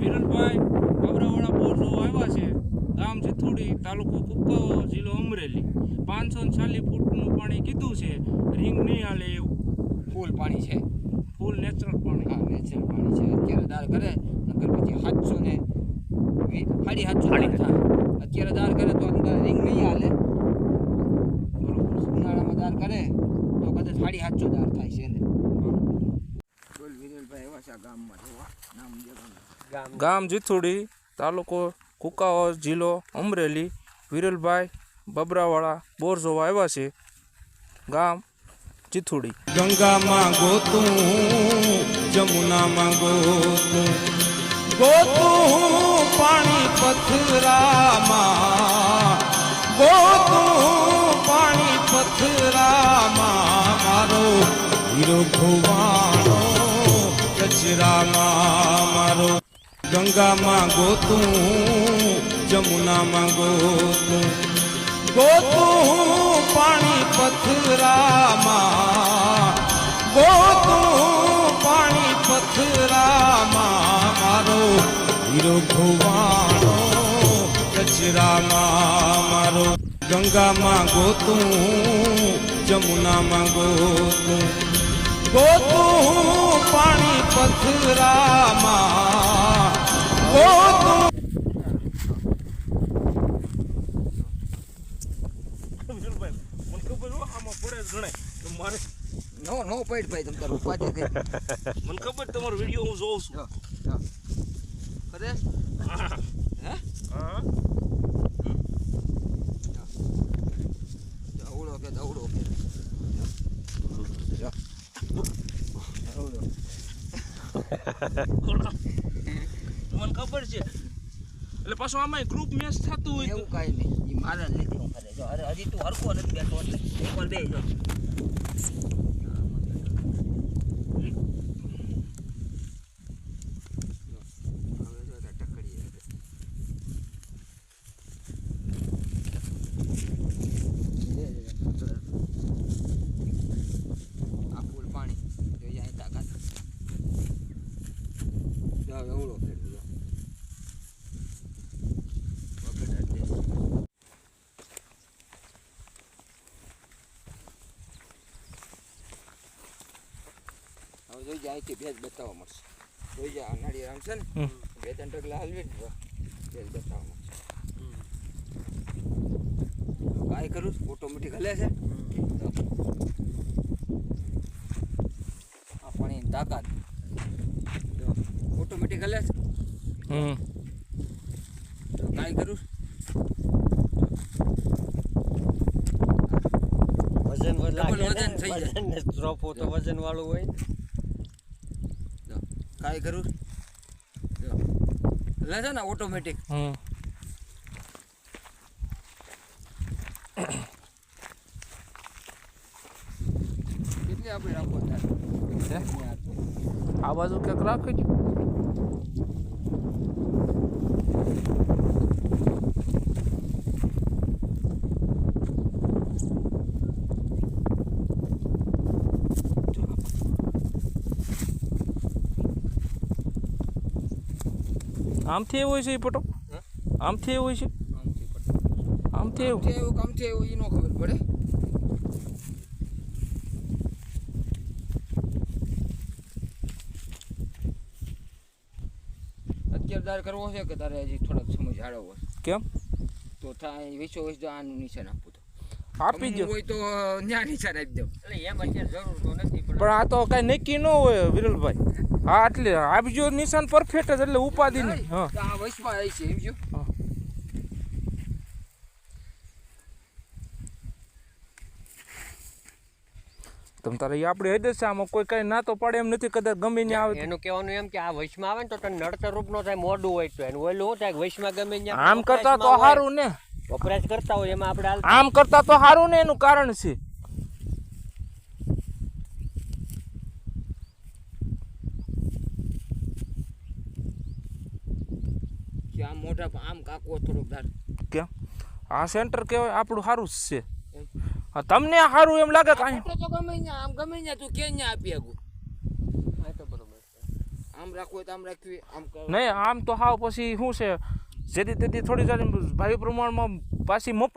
વિરલભાઈ બાબરાવાળા બોર જોવા આવ્યા છે. ગામ જીથુડી તાલુકો કુકાવા જિલ્લો અમરેલી. પાંચસો ને ચાલીસ ફૂટનું પાણી કીધું છે. રિંગ નહીં હાલે એવું. ફૂલ પાણી છે. ફૂલ નેચરલ પાણી. હા નેચરલ પાણી છે. અત્યારે દાર કરે નકર પછી સાતસો ને સાડી સાતસો થાય અત્યારે દાર કરે તો અંદર રિંગ નહીં હાલે. ઉનાળામાં દાર કરે તો કદાચ સાડી સાતસો દાર થાય છે ને એવા ગામ જીથુડી તાલુકો કુકાઓ જિલ્લો અમરેલી, વિરલભાઈ, બબરાવાળા બોર જોવા આવ્યા છે. ગામ જીથુડી ગંગામાં ગોતું જમુનામાં ગોતું. ગોતું પાણી પથરામાં, ગોતું પાણી પથરામાં. મારો હીરો ખોવાનો કચરામાં મારો ગંગામાં ગોતું, જમુનામાં ગોતું. ગોતું પાણી પથરામાં ગોતું પાણી પથરામાં મારો હીરો ખોવાનો કચરામાં મારો ગંગામાં ગોતું, જમુનામાં ગોતું. ગોતું પથરામાં. મારે નો નો પૈડ ભાઈ તમ તારું થઈ. મને ખબર તમારો વીડિયો હું જોઉં છું જો જો કરે હે હા દવડો કે દવડો કે જો દવડો મને ખબર છે. એટલે પાછું આમાં ગ્રુપ મેચ થતું હોય એવું કાંઈ નહીં. મારા લીધે જો, અરે હજી તું હરકો નથી બેઠો એટલે એકવાર બે જો હવે જો આ ટકડીએ એટલે. લે, લે, લે. આ ફૂલ પાણી જોઈએ અહીં તાકાત જો હવે એવડો ફેરવું જો વગર એટલે હવે જોઈ જાય અહીંથી ભેજ બતાવવા મળશે. જોઈ જાય અનાળી રામ છે ને. બે ત્રણ ટકલા હલવી ને ભેજ બતાવવા મળશે. કાંઈ કરું ઓટોમેટિક હલે છે. આ પાણીની તાકાત. ઓટોમેટિક હલે છે. હમ. કાંઈ કરું વજન વજન થઈ જાય. વજન વજન વાળું હોય ને. જો. કાંઈ કરું? લે છે ને ઓટોમેટિક હમ. કેટલી આપણે રાખો આ બાજુ ક્યાંક રાખી દો આમથી એવું હોય છે એ પટો? હા? આમથી એવું હોય છે? આમથી એવું આમથી એવું? કે આમથી એવું એ ન ખબર પડે. અત્યારે તારે કરવો છે કે તારે હજી થોડોક સમય જાળવવો કેમ? તો થાય વેચો વિસ જો આનું નિશાન આપવું તો. આપી દો હોય તો ન્યા નિશાન આપી દો એટલે એમ અત્યારે જરૂર તો નથી પણ પણ આ તો કઈ નક્કી ન હોય વિરલભાઈ. હા એટલે આપજો નિશાન પરફેક્ટ જ એટલે ઉપાધિ નહીં હા. આ આવી છે એમ જો તમ તારે આપણે આપણી છે આમાં કોઈ કઈ ના તો પડે એમ નથી કદાચ ગમે ને આવે એનું કહેવાનું એમ કે આ વૈશમાં આવે ને તો તને નડતર રૂપ નો થાય મોડું હોય તો એનું. ઓલું થાય વૈશમાં ગમે ને આમ કરતા તો સારું ને. વપરાશ કરતા હોય એમાં આપણે આમ કરતા તો સારું ને એનું કારણ છે. કે આમ મોઢા પર આમ કાકો થોડોક ધાર. કે? આ સેન્ટર કહેવાય આપણું સારું જ છે. હા તમને સારું એમ લાગે કે તો તો ગમે ત્યાં આમ ગમે ત્યાં તું કે ત્યાં આપી આગું. હા તો બરોબર આમ આમ રાખવું હોય તો આમ રાખવી આમ નહીં આમ તો હાવ પછી શું છે જેથી તેથી થોડી સારી ભાઈ પ્રમાણમાં પાછી મફત